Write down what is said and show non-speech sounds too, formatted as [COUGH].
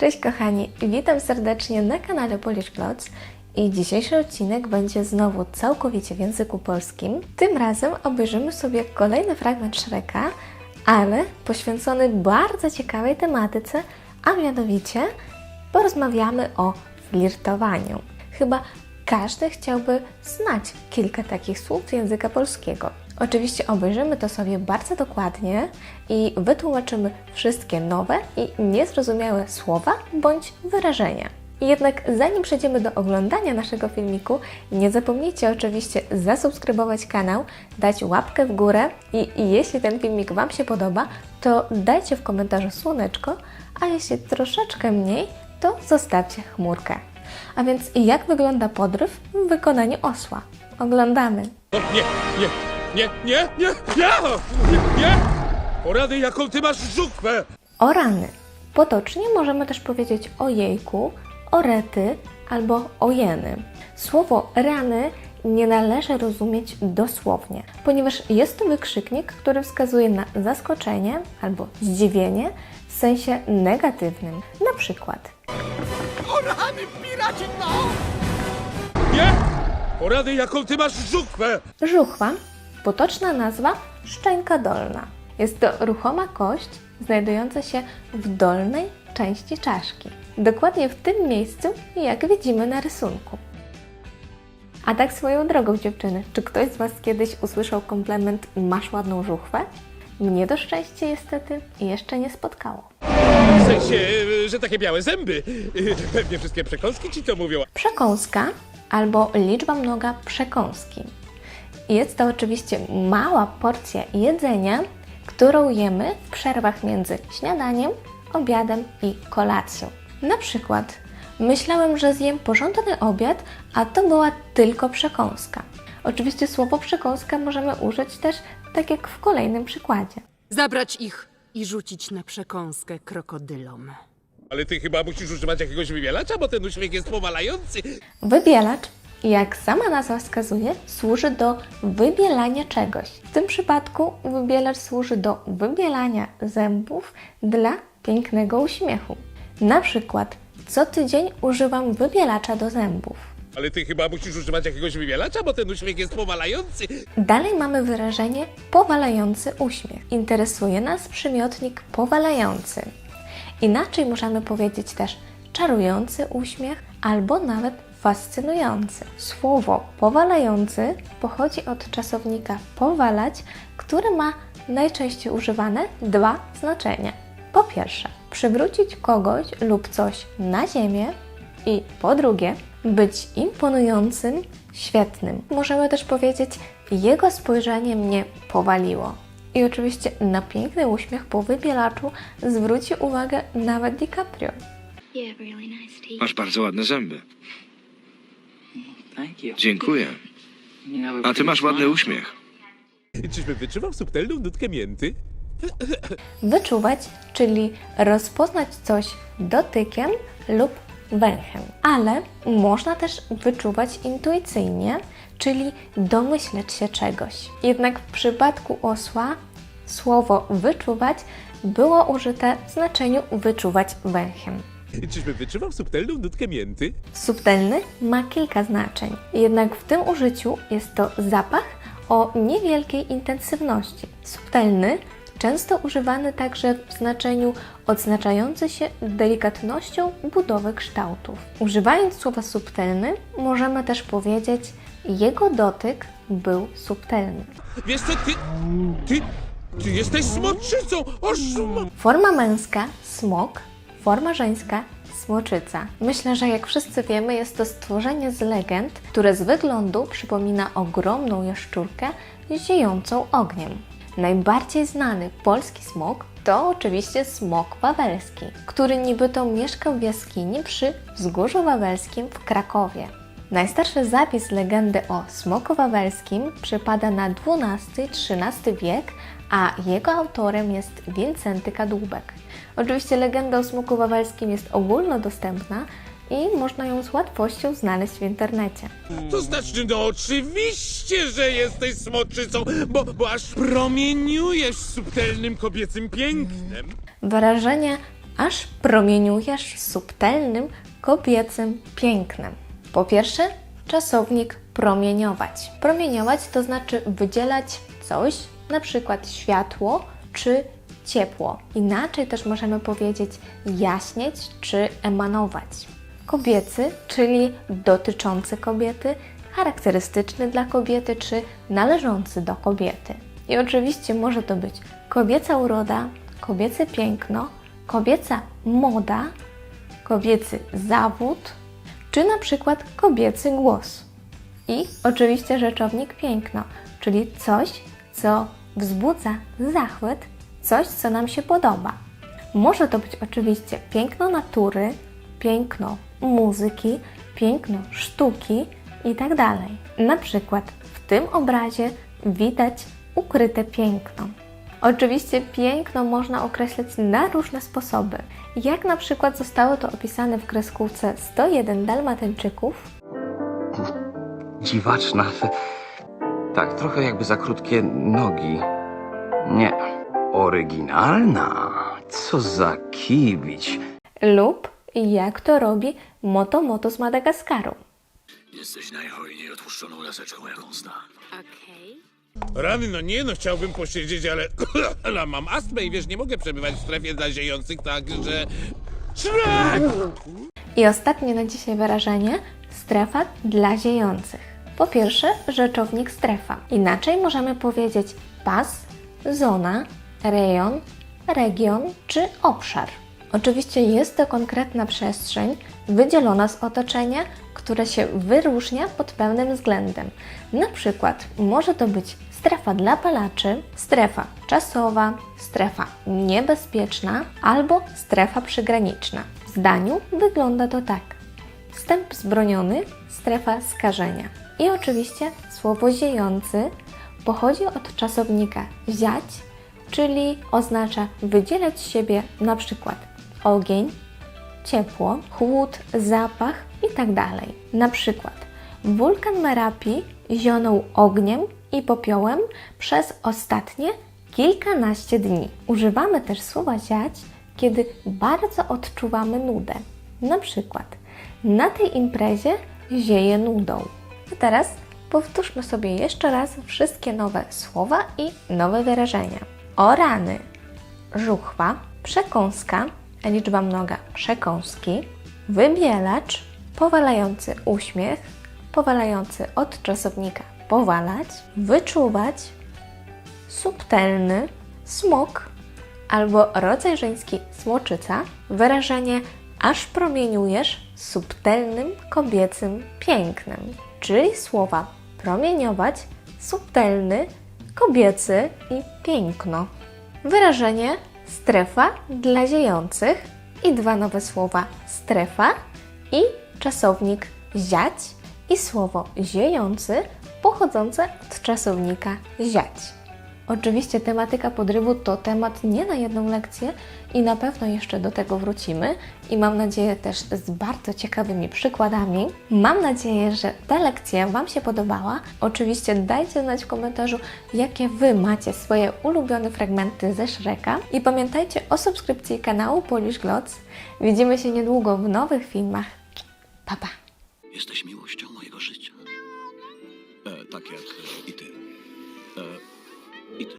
Cześć kochani, witam serdecznie na kanale Polish Plots i dzisiejszy odcinek będzie znowu całkowicie w języku polskim. Tym razem obejrzymy sobie kolejny fragment Shreka, ale poświęcony bardzo ciekawej tematyce, a mianowicie porozmawiamy o flirtowaniu. Chyba każdy chciałby znać kilka takich słów z języka polskiego. Oczywiście obejrzymy to sobie bardzo dokładnie i wytłumaczymy wszystkie nowe i niezrozumiałe słowa bądź wyrażenia. Jednak zanim przejdziemy do oglądania naszego filmiku, nie zapomnijcie oczywiście zasubskrybować kanał, dać łapkę w górę i, i jeśli ten filmik Wam się podoba, to dajcie w komentarzu słoneczko, a jeśli troszeczkę mniej, to zostawcie chmurkę. A więc jak wygląda podryw w wykonaniu osła? Oglądamy. Nie, nie, nie, nie, nie, nie, nie, nie! Porady, jaką ty masz żuchwę! O rany. Potocznie możemy też powiedzieć o jejku, o rety albo o jeny. Słowo rany nie należy rozumieć dosłownie, ponieważ jest to wykrzyknik, który wskazuje na zaskoczenie albo zdziwienie w sensie negatywnym. Na przykład O rany, piraci, no! Nie! Porady, jaką ty masz żuchwę! Żuchwa, potoczna nazwa szczęka dolna. Jest to ruchoma kość znajdująca się w dolnej części czaszki. Dokładnie w tym miejscu, jak widzimy na rysunku. A tak swoją drogą, dziewczyny, czy ktoś z Was kiedyś usłyszał komplement masz ładną żuchwę? Mnie to szczęście niestety jeszcze nie spotkało. W sensie, że takie białe zęby. [LAUGHS] Pewnie wszystkie przekąski ci to mówią. Przekąska albo liczba mnoga przekąski. Jest to oczywiście mała porcja jedzenia, którą jemy w przerwach między śniadaniem, obiadem i kolacją. Na przykład, myślałem, że zjem porządny obiad, a to była tylko przekąska. Oczywiście słowo przekąska możemy użyć też tak jak w kolejnym przykładzie. Zabrać ich i rzucić na przekąskę krokodylom. Ale ty chyba musisz używać jakiegoś wybielacza, bo ten uśmiech jest powalający. Wybielacz, jak sama nazwa wskazuje, służy do wybielania czegoś. W tym przypadku wybielacz służy do wybielania zębów dla pięknego uśmiechu. Na przykład, co tydzień używam wybielacza do zębów. Ale ty chyba musisz używać jakiegoś wybielacza, bo ten uśmiech jest powalający. Dalej mamy wyrażenie powalający uśmiech. Interesuje nas przymiotnik powalający. Inaczej możemy powiedzieć też czarujący uśmiech albo nawet fascynujący. Słowo powalający pochodzi od czasownika powalać, który ma najczęściej używane dwa znaczenia. Po pierwsze, przywrócić kogoś lub coś na ziemię i po drugie, być imponującym, świetnym. Możemy też powiedzieć, jego spojrzenie mnie powaliło. I oczywiście na piękny uśmiech po wybielaczu zwróci uwagę nawet DiCaprio. Masz bardzo ładne zęby. Dziękuję. A ty masz ładny uśmiech. Czyżbym wyczuwał subtelną nutkę mięty? Wyczuwać, czyli rozpoznać coś dotykiem lub węchem. Ale można też wyczuwać intuicyjnie, czyli domyśleć się czegoś. Jednak w przypadku osła słowo wyczuwać było użyte w znaczeniu wyczuwać węchem. Czyżbym wyczuwał subtelną nutkę mięty? Subtelny ma kilka znaczeń, jednak w tym użyciu jest to zapach o niewielkiej intensywności. Subtelny często używany także w znaczeniu odznaczający się delikatnością budowy kształtów. Używając słowa subtelny, możemy też powiedzieć, jego dotyk był subtelny. Wiesz co, ty... Ty... Ty jesteś smoczycą! Forma męska smok, forma żeńska smoczyca. Myślę, że jak wszyscy wiemy, jest to stworzenie z legend, które z wyglądu przypomina ogromną jaszczurkę ziejącą ogniem. Najbardziej znany polski smok to oczywiście smok wawelski, który niby to mieszkał w jaskini przy Wzgórzu Wawelskim w Krakowie. Najstarszy zapis legendy o smoku wawelskim przypada na XII-XIII wiek, a jego autorem jest Wincenty Kadłubek. Oczywiście legenda o smoku wawelskim jest ogólnodostępna i można ją z łatwością znaleźć w internecie. To znaczy, no oczywiście, że jesteś smoczycą, bo, bo aż promieniujesz subtelnym kobiecym pięknem. Wyrażenie aż promieniujesz subtelnym, kobiecym pięknem. Po pierwsze, czasownik promieniować. Promieniować to znaczy wydzielać coś, na przykład światło czy ciepło. Inaczej też możemy powiedzieć jaśnieć czy emanować. Kobiecy, czyli dotyczący kobiety, charakterystyczny dla kobiety czy należący do kobiety. I oczywiście może to być kobieca uroda, kobiece piękno, kobieca moda, kobiecy zawód, czy na przykład kobiecy głos. I oczywiście rzeczownik piękno, czyli coś, co wzbudza zachwyt, coś, co nam się podoba. Może to być oczywiście piękno natury, piękno muzyki, piękno sztuki itd. Na przykład w tym obrazie widać ukryte piękno. Oczywiście piękno można określać na różne sposoby. Jak na przykład zostało to opisane w kreskówce 101 Dalmatyńczyków, Dziwaczna. Tak, trochę jakby za krótkie nogi. Nie. Oryginalna. Co za kibić. lub jak to robi Moto Moto z Madagaskaru. Jesteś najhojniej otłuszczoną laseczką, jaką znam. Okej. Rany, no nie, no chciałbym posiedzieć, ale, [CLEARS THROAT] ale mam astmę i wiesz, nie mogę przebywać w strefie dla ziejących, tak, że... Szrek! I ostatnie na dzisiaj wyrażenie strefa dla ziejących. Po pierwsze, rzeczownik strefa. Inaczej możemy powiedzieć pas, zona, rejon, region czy obszar. Oczywiście jest to konkretna przestrzeń wydzielona z otoczenia, które się wyróżnia pod pewnym względem. Na przykład może to być strefa dla palaczy, strefa czasowa, strefa niebezpieczna albo strefa przygraniczna. W zdaniu wygląda to tak. Wstęp zbroniony, strefa skażenia. I oczywiście słowo ziejący pochodzi od czasownika ziać, czyli oznacza wydzielać z siebie na przykład ogień, ciepło, chłód, zapach itd. Na przykład wulkan Merapi zionął ogniem i popiołem przez ostatnie kilkanaście dni. Używamy też słowa ziać, kiedy bardzo odczuwamy nudę. Na przykład na tej imprezie zieje nudą. A teraz powtórzmy sobie jeszcze raz wszystkie nowe słowa i nowe wyrażenia. O rany, żuchwa, przekąska, liczba mnoga przekąski, wybielacz, powalający uśmiech, powalający od czasownika powalać, wyczuwać, subtelny, smok albo rodzaj żeński smoczyca, wyrażenie aż promieniujesz subtelnym kobiecym pięknem, czyli słowa promieniować, subtelny, kobiecy i piękno. Wyrażenie strefa dla ziejących i dwa nowe słowa strefa i czasownik ziać i słowo ziejący pochodzące od czasownika ziać. Oczywiście tematyka podrywu to temat nie na jedną lekcję i na pewno jeszcze do tego wrócimy i mam nadzieję też z bardzo ciekawymi przykładami. Mam nadzieję, że ta lekcja Wam się podobała. Oczywiście dajcie znać w komentarzu, jakie Wy macie swoje ulubione fragmenty ze Shreka i pamiętajcie o subskrypcji kanału Polish Glots. Widzimy się niedługo w nowych filmach. Pa, pa! Jesteś miłością mojego życia. E, tak jak i ty. E, it